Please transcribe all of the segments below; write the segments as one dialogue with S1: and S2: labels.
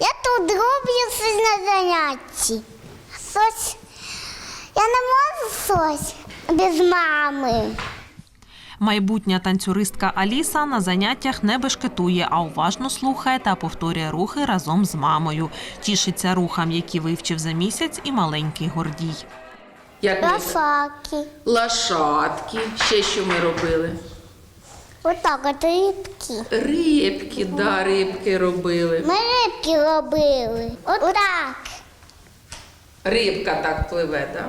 S1: Я тут роблю щось на занятті. Щось. Я не можу щось без мами.
S2: Майбутня танцюристка Аліса на заняттях не бешкетує, а уважно слухає та повторює рухи разом з мамою. Тішиться рухам, які вивчив за місяць, і маленький Гордій.
S3: Як ми?
S1: Лошаки.
S3: Лошадки. Ще що ми робили?
S1: Отак от рибки.
S3: Рибки, да, рибки робили.
S1: Ми рибки робили. Отак.
S3: Рибка так пливе, так? Да?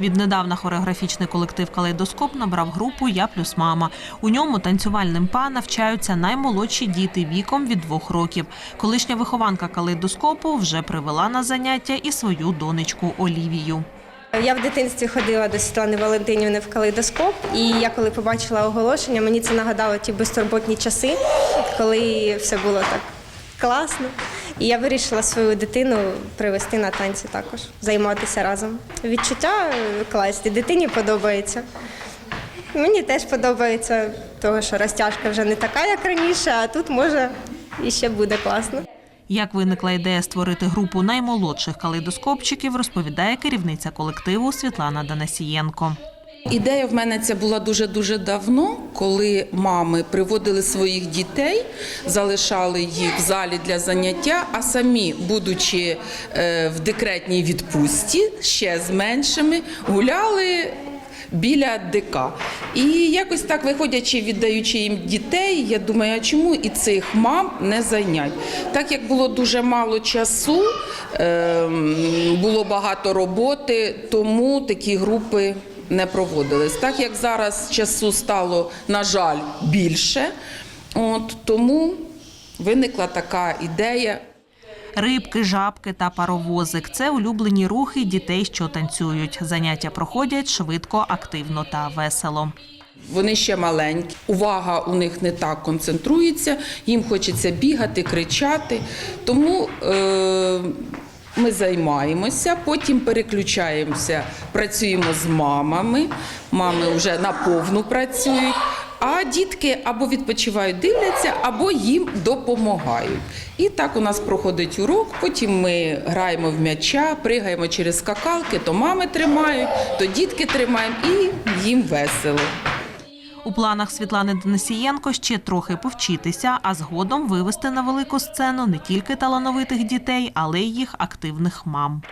S2: Віднедавна хореографічний колектив Калейдоскоп набрав групу Я плюс мама. У ньому танцювальним па навчаються наймолодші діти віком від двох років. Колишня вихованка калейдоскопу вже привела на заняття і свою донечку Олівію.
S4: Я в дитинстві ходила до Світлани Валентинівни в калейдоскоп, і я коли побачила оголошення, мені це нагадало ті безтурботні часи, коли все було так класно. І я вирішила свою дитину привести на танці також, займатися разом. Відчуття класні, дитині подобається. Мені теж подобається, того що розтяжка вже не така, як раніше, а тут може і ще буде класно.
S2: Як виникла ідея створити групу наймолодших калейдоскопчиків, розповідає керівниця колективу Світлана Данасієнко.
S5: Ідея в мене ця була дуже дуже давно, коли мами приводили своїх дітей, залишали їх в залі для заняття, а самі, будучи е, в декретній відпустці, ще з меншими, гуляли. Біля ДК. І якось так виходячи, віддаючи їм дітей, я думаю, а чому і цих мам не зайнять? Так як було дуже мало часу, ем, було багато роботи, тому такі групи не проводились. Так як зараз часу стало, на жаль, більше, от, тому виникла така ідея.
S2: Рибки, жабки та паровозик це улюблені рухи дітей, що танцюють. Заняття проходять швидко, активно та весело.
S5: Вони ще маленькі, увага у них не так концентрується, їм хочеться бігати, кричати. Тому е, ми займаємося, потім переключаємося, працюємо з мамами. Мами вже наповну працюють. А дітки або відпочивають, дивляться, або їм допомагають. І так у нас проходить урок. Потім ми граємо в м'яча, пригаємо через скакалки, то мами тримають, то дітки тримаємо, і їм весело.
S2: У планах Світлани Денисієнко ще трохи повчитися, а згодом вивести на велику сцену не тільки талановитих дітей, але й їх активних мам.